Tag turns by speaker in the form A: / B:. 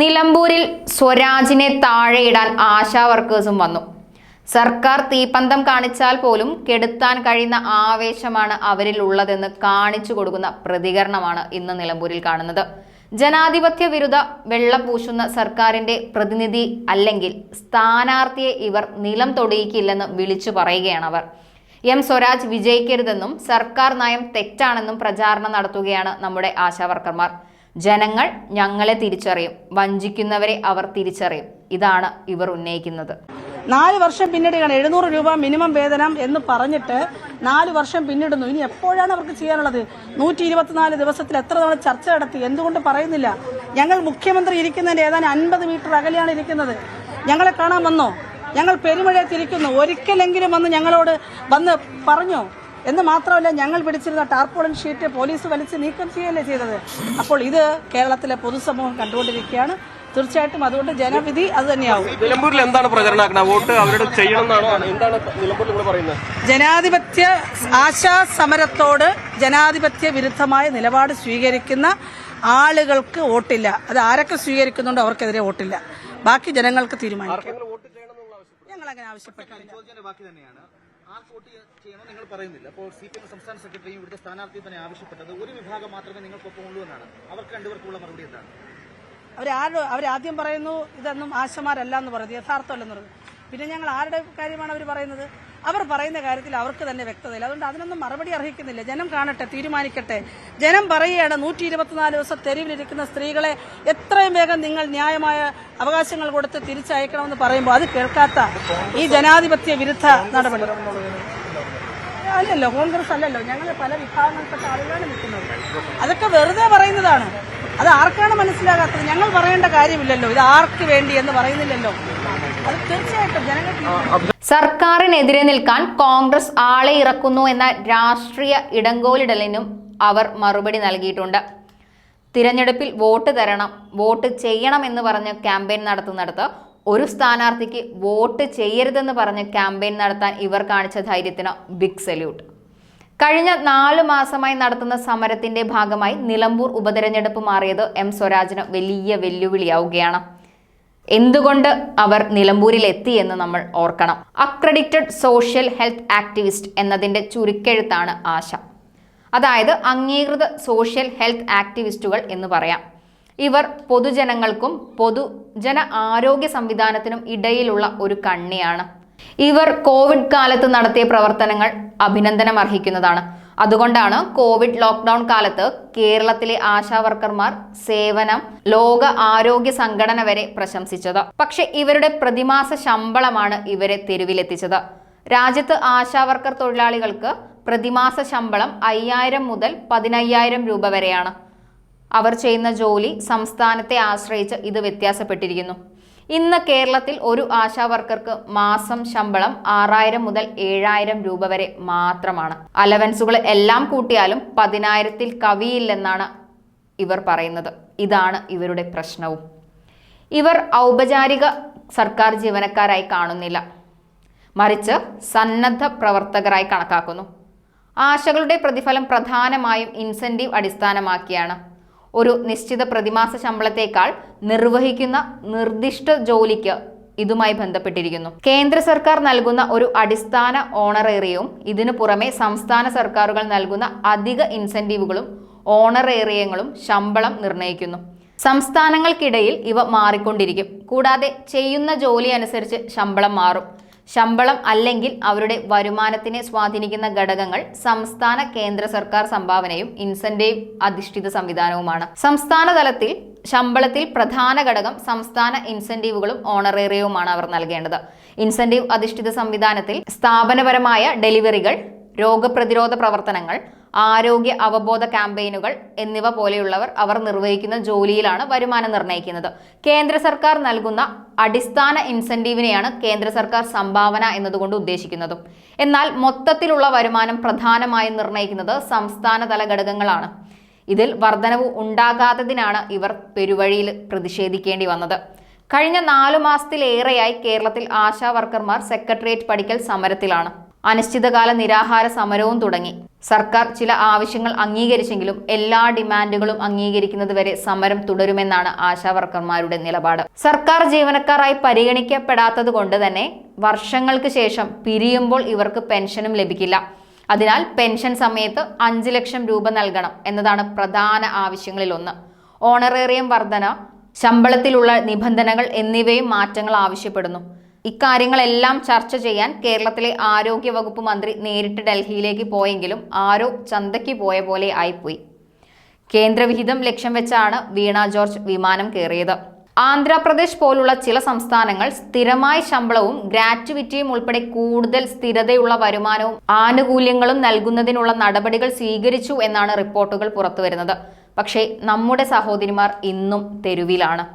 A: നിലമ്പൂരിൽ സ്വരാജിനെ താഴെയിടാൻ ആശാ വർക്കേഴ്സും വന്നു. സർക്കാർ തീപ്പന്തം കാണിച്ചാൽ പോലും കെടുത്താൻ കഴിയുന്ന ആവേശമാണ് അവരിൽ ഉള്ളതെന്ന് കാണിച്ചു കൊടുക്കുന്ന പ്രതികരണമാണ് ഇന്ന് നിലമ്പൂരിൽ കാണുന്നത്. ജനാധിപത്യ വിരുദ്ധ വെള്ളപൂശുന്ന സർക്കാരിന്റെ പ്രതിനിധി അല്ലെങ്കിൽ സ്ഥാനാർത്ഥിയെ ഇവർ നിലം തൊടിയിക്കില്ലെന്ന് വിളിച്ചു പറയുകയാണ് അവർ. എം സ്വരാജ് വിജയിക്കരുതെന്നും സർക്കാർ നയം തെറ്റാണെന്നും പ്രചാരണം നടത്തുകയാണ് നമ്മുടെ ആശാവർക്കർമാർ. ജനങ്ങൾ ഞങ്ങളെ തിരിച്ചറിയും വഞ്ചിക്കുന്നവരെ അവർ തിരിച്ചറിയും. ഇതാണ് ഇവർ ഉന്നയിക്കുന്നത്.
B: നാല് വർഷം പിന്നിടുകയാണ്. എഴുന്നൂറ് രൂപ മിനിമം വേതനം എന്ന് പറഞ്ഞിട്ട് നാല് വർഷം പിന്നിടുന്നു. ഇനി എപ്പോഴാണ് അവർക്ക് ചെയ്യാനുള്ളത്? നൂറ്റി ഇരുപത്തിനാല് ദിവസത്തിൽ എത്ര തവണ ചർച്ച നടത്തി? എന്തുകൊണ്ട് പറയുന്നില്ല. ഞങ്ങൾ മുഖ്യമന്ത്രി ഇരിക്കുന്നതിന്റെ ഏതാനും അൻപത് മീറ്റർ അകലെയാണ് ഇരിക്കുന്നത്. ഞങ്ങളെ കാണാൻ വന്നോ? ഞങ്ങൾ പെരുമഴയെ തിരിക്കുന്നു ഒരിക്കലെങ്കിലും വന്ന് ഞങ്ങളോട് വന്ന് പറഞ്ഞു? എന്ന് മാത്രമല്ല ഞങ്ങൾ പിടിച്ചിരുന്ന ടാർപോളിൻ ഷീറ്റ് പോലീസ് വലിച്ച് നീക്കം ചെയ്യല്ലേ ചെയ്തത്. അപ്പോൾ ഇത് കേരളത്തിലെ പൊതുസമൂഹം കണ്ടുകൊണ്ടിരിക്കുകയാണ്. തീർച്ചയായിട്ടും അതുകൊണ്ട് ജനവിധി അത് തന്നെയാവും.
C: നിലമ്പൂരിൽ എന്താണ് വോട്ട് അവരോട് എന്താണ് നിലമ്പൂരിൽ ഇവിടെ പറയുന്നത്?
B: ജനാധിപത്യ ആശാ സമരത്തോട് ജനാധിപത്യ വിരുദ്ധമായ നിലപാട് സ്വീകരിക്കുന്ന ആളുകൾക്ക് വോട്ടില്ല. അത് ആരൊക്കെ സ്വീകരിക്കുന്നുണ്ടോ അവർക്കെതിരെ വോട്ടില്ല. ബാക്കി ജനങ്ങൾക്ക് തീരുമാനിക്കാം. അങ്ങനെ ആവശ്യപ്പെട്ടില്ല
D: ബാക്കി തന്നെയാണ്. ആർക്ക് വോട്ട് ചെയ്യണമെന്ന് നിങ്ങൾ പറയുന്നില്ല. അപ്പോൾ സി പി എം സംസ്ഥാന സെക്രട്ടറിയും ഇവിടുത്തെ സ്ഥാനാർത്ഥി തന്നെ ആവശ്യപ്പെട്ടത് ഒരു വിഭാഗം മാത്രമേ നിങ്ങൾക്കൊപ്പം ഉള്ളൂ എന്നാണ്. അവർക്ക് രണ്ടുപേർക്കുള്ള മറുപടി എന്താണ്?
B: അവരാരും അവരാദ്യം പറയുന്നു ഇതൊന്നും ആശമാരല്ല എന്ന് പറയുന്നത് യഥാർത്ഥമല്ലെന്ന് പറയുന്നത് പിന്നെ ഞങ്ങൾ ആരുടെ കാര്യമാണ് അവർ പറയുന്നത്? അവർ പറയുന്ന കാര്യത്തിൽ അവർക്ക് തന്നെ വ്യക്തതയില്ല. അതുകൊണ്ട് അതിനൊന്നും മറുപടി അർഹിക്കുന്നില്ല. ജനം കാണട്ടെ തീരുമാനിക്കട്ടെ. ജനം പറയുകയാണ് നൂറ്റി ഇരുപത്തിനാല് ദിവസം തെരുവിലിരിക്കുന്ന സ്ത്രീകളെ എത്രയും വേഗം നിങ്ങൾ ന്യായമായ അവകാശങ്ങൾ കൊടുത്ത് തിരിച്ചയക്കണമെന്ന് പറയുമ്പോൾ അത് കേൾക്കാത്ത ഈ ജനാധിപത്യ വിരുദ്ധ നടപടി. അല്ലല്ലോ കോൺഗ്രസ് അല്ലല്ലോ. ഞങ്ങൾ പല വിഭാഗങ്ങൾക്കൊക്കെ ആളുകളാണ് നിൽക്കുന്നത്. അതൊക്കെ വെറുതെ പറയുന്നതാണ്. അത് ആർക്കാണ് മനസ്സിലാകാത്തത്? ഞങ്ങൾ പറയേണ്ട കാര്യമില്ലല്ലോ. ഇത് ആർക്ക് വേണ്ടി എന്ന് പറയുന്നില്ലല്ലോ.
A: സർക്കാരിനെതിരെ നിൽക്കാൻ കോൺഗ്രസ് ആളെ ഇറക്കുന്നു എന്ന രാഷ്ട്രീയ ഇടങ്കോലിടലിനും അവർ മറുപടി നൽകിയിട്ടുണ്ട്. തിരഞ്ഞെടുപ്പിൽ വോട്ട് തരണം വോട്ട് ചെയ്യണം എന്ന് പറഞ്ഞ് ക്യാമ്പയിൻ നടത്തുന്നിടത്ത് ഒരു സ്ഥാനാർത്ഥിക്ക് വോട്ട് ചെയ്യരുതെന്ന് പറഞ്ഞ് ക്യാമ്പയിൻ നടത്താൻ ഇവർ കാണിച്ച ധൈര്യത്തിന് ബിഗ് സല്യൂട്ട്. കഴിഞ്ഞ നാല് മാസമായി നടത്തുന്ന സമരത്തിന്റെ ഭാഗമായി നിലമ്പൂർ ഉപതെരഞ്ഞെടുപ്പ് മാറിയത് എം സ്വരാജിന് വലിയ വെല്ലുവിളിയാവുകയാണ്. എന്തുകൊണ്ട് അവർ നിലമ്പൂരിൽ എത്തി എന്ന് നമ്മൾ ഓർക്കണം. അക്രഡിറ്റഡ് സോഷ്യൽ ഹെൽത്ത് ആക്ടിവിസ്റ്റ് എന്നതിന്റെ ചുരുക്കെഴുത്താണ് ആശ. അതായത് അംഗീകൃത സോഷ്യൽ ഹെൽത്ത് ആക്ടിവിസ്റ്റുകൾ എന്ന് പറയാം. ഇവർ പൊതുജനങ്ങൾക്കും പൊതുജന ആരോഗ്യ സംവിധാനത്തിനും ഇടയിലുള്ള ഒരു കണ്ണിയാണ്. ഇവർ കോവിഡ് കാലത്ത് നടത്തിയ പ്രവർത്തനങ്ങൾ അഭിനന്ദനം അർഹിക്കുന്നതാണ്. അതുകൊണ്ടാണ് കോവിഡ് ലോക്ക്ഡൌൺ കാലത്ത് കേരളത്തിലെ ആശാവർക്കർമാർ സേവനം ലോക ആരോഗ്യ സംഘടന വരെ പ്രശംസിച്ചത്. പക്ഷെ ഇവരുടെ പ്രതിമാസ ശമ്പളമാണ് ഇവരെ തെരുവിലെത്തിച്ചത്. രാജ്യത്ത് ആശാവർക്കർ തൊഴിലാളികൾക്ക് പ്രതിമാസ ശമ്പളം അയ്യായിരം മുതൽ പതിനയ്യായിരം രൂപ വരെയാണ്. അവർ ചെയ്യുന്ന ജോലി സംസ്ഥാനത്തെ ആശ്രയിച്ച് ഇത് വ്യത്യാസപ്പെട്ടിരിക്കുന്നു. ഇന്ന് കേരളത്തിൽ ഒരു ആശാ വർക്കർക്ക് മാസം ശമ്പളം ആറായിരം മുതൽ ഏഴായിരം രൂപ വരെ മാത്രമാണ്. അലവൻസുകൾ എല്ലാം കൂട്ടിയാലും പതിനായിരത്തിൽ കവിയില്ലെന്നാണ് ഇവർ പറയുന്നത്. ഇതാണ് ഇവരുടെ പ്രശ്നവും. ഇവർ ഔപചാരിക സർക്കാർ ജീവനക്കാരായി കാണുന്നില്ല. മറിച്ച് സന്നദ്ധ പ്രവർത്തകരായി കണക്കാക്കുന്നു. ആശകളുടെ പ്രതിഫലം പ്രധാനമായും ഇൻസെന്റീവ് അടിസ്ഥാനമാക്കിയാണ്. ഒരു നിശ്ചിത പ്രതിമാസ ശമ്പളത്തേക്കാൾ നിർവഹിക്കുന്ന നിർദ്ദിഷ്ട ജോലിക്ക് ഇതുമായി ബന്ധപ്പെട്ടിരിക്കുന്നു. കേന്ദ്ര സർക്കാർ നൽകുന്ന ഒരു അടിസ്ഥാന ഓണറേറിയവും ഇതിനു പുറമെ സംസ്ഥാന സർക്കാരുകൾ നൽകുന്ന അധിക ഇൻസെന്റീവുകളും ഓണറേറിയങ്ങളും ശമ്പളം നിർണയിക്കുന്നു. സംസ്ഥാനങ്ങൾക്കിടയിൽ ഇവ മാറിക്കൊണ്ടിരിക്കും. കൂടാതെ ചെയ്യുന്ന ജോലി അനുസരിച്ച് ശമ്പളം മാറും. ശമ്പളം അല്ലെങ്കിൽ അവരുടെ വരുമാനത്തിനെ സ്വാധീനിക്കുന്ന ഘടകങ്ങൾ സംസ്ഥാന കേന്ദ്ര സർക്കാർ സംഭാവനയും ഇൻസെന്റീവ് അധിഷ്ഠിത സംവിധാനവുമാണ്. സംസ്ഥാന തലത്തിൽ ശമ്പളത്തിൽ പ്രധാന ഘടകം സംസ്ഥാന ഇൻസെന്റീവുകളും ഓണറേറിയവുമാണ് അവർ നൽകേണ്ടത്. ഇൻസെന്റീവ് അധിഷ്ഠിത സംവിധാനത്തിൽ സ്ഥാപനപരമായ ഡെലിവറികൾ രോഗപ്രതിരോധ പ്രവർത്തനങ്ങൾ ആരോഗ്യ അവബോധ ക്യാമ്പയിനുകൾ എന്നിവ പോലെയുള്ളവർ അവർ നിർവഹിക്കുന്ന ജോലിയിലാണ് വരുമാനം നിർണയിക്കുന്നത്. കേന്ദ്ര സർക്കാർ നൽകുന്ന അടിസ്ഥാന ഇൻസെന്റീവിനെയാണ് കേന്ദ്ര സർക്കാർ സംഭാവന എന്നതുകൊണ്ട് ഉദ്ദേശിക്കുന്നതും. എന്നാൽ മൊത്തത്തിലുള്ള വരുമാനം പ്രധാനമായും നിർണയിക്കുന്നത് സംസ്ഥാന തല ഘടകങ്ങളാണ്. ഇതിൽ വർധനവ് ഉണ്ടാകാത്തതിനാണ് ഇവർ പെരുവഴിയിൽ പ്രതിഷേധിക്കേണ്ടി വന്നത്. കഴിഞ്ഞ നാലു മാസത്തിലേറെയായി കേരളത്തിൽ ആശാ വർക്കർമാർ സെക്രട്ടേറിയറ്റ് പഠിക്കൽ സമരത്തിലാണ്. അനിശ്ചിതകാല നിരാഹാര സമരവും തുടങ്ങി. സർക്കാർ ചില ആവശ്യങ്ങൾ അംഗീകരിച്ചെങ്കിലും എല്ലാ ഡിമാൻഡുകളും അംഗീകരിക്കുന്നത് വരെ സമരം തുടരുമെന്നാണ് ആശാവർക്കർമാരുടെ നിലപാട്. സർക്കാർ ജീവനക്കാരായി പരിഗണിക്കപ്പെടാത്തത് കൊണ്ട് തന്നെ വർഷങ്ങൾക്ക് ശേഷം പിരിയുമ്പോൾ ഇവർക്ക് പെൻഷനും ലഭിക്കില്ല. അതിനാൽ പെൻഷൻ സമയത്ത് അഞ്ച് ലക്ഷം രൂപ നൽകണം എന്നതാണ് പ്രധാന ആവശ്യങ്ങളിൽ ഒന്ന് ഓണറേറിയം വർധന ശമ്പളത്തിലുള്ള നിബന്ധനകൾ എന്നിവയും മാറ്റങ്ങൾ ആവശ്യപ്പെടുന്നു. ഇക്കാര്യങ്ങളെല്ലാം ചർച്ച ചെയ്യാൻ കേരളത്തിലെ ആരോഗ്യ വകുപ്പ് മന്ത്രി നേരിട്ട് ഡൽഹിയിലേക്ക് പോയെങ്കിലും ആരോ ചന്തയ്ക്ക് പോയ പോലെ ആയിപ്പോയി. കേന്ദ്രവിഹിതം ലക്ഷ്യം വെച്ചാണ് വീണ ജോർജ് വിമാനം കയറിയത്. ആന്ധ്രാപ്രദേശ് പോലുള്ള ചില സംസ്ഥാനങ്ങൾ സ്ഥിരമായ ശമ്പളവും ഗ്രാറ്റുവിറ്റിയും ഉൾപ്പെടെ കൂടുതൽ സ്ഥിരതയുള്ള വരുമാനവും ആനുകൂല്യങ്ങളും നൽകുന്നതിനുള്ള നടപടികൾ സ്വീകരിച്ചു എന്നാണ് റിപ്പോർട്ടുകൾ പുറത്തുവരുന്നത്. പക്ഷേ നമ്മുടെ സഹോദരിമാർ ഇന്നും തെരുവിലാണ്.